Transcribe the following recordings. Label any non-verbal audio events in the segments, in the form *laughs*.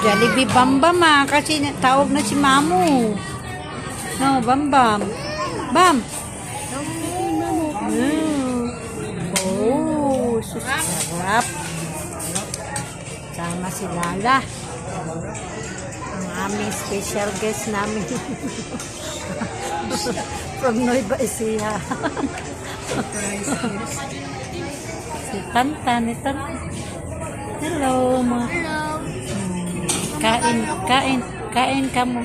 Jollibee Bambam ah, kasi tawag na si Mamu. No, Bambam. Bam! Mm. Oh, sus, sarap. Sama si Lala. Ang aming special guest namin. *laughs* From Nueva Ecija. *laughs* si Tantan, ito. Hello, mga. Kain, kain, kain kamu.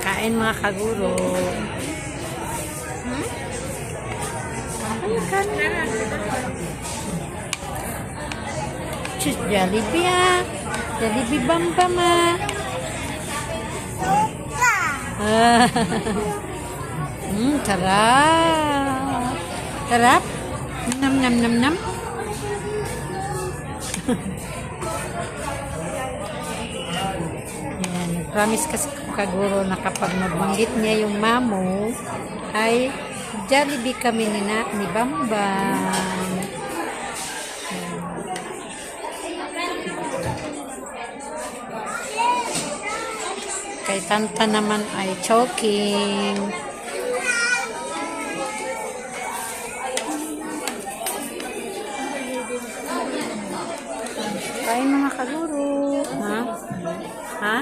Kain mga kaguro. Kan? *laughs* Hmm? Ano kan? Sus Jollibee hmm, Nam, nam, nam, nam. Yan, promise kasi kaguro na kapag magbanggit niya yung mamo, ay Jollibee kami ni, na, ni Bambam. Yan. Kay Tanta naman ay choking. Bye mga kaguro. Ha? Ha?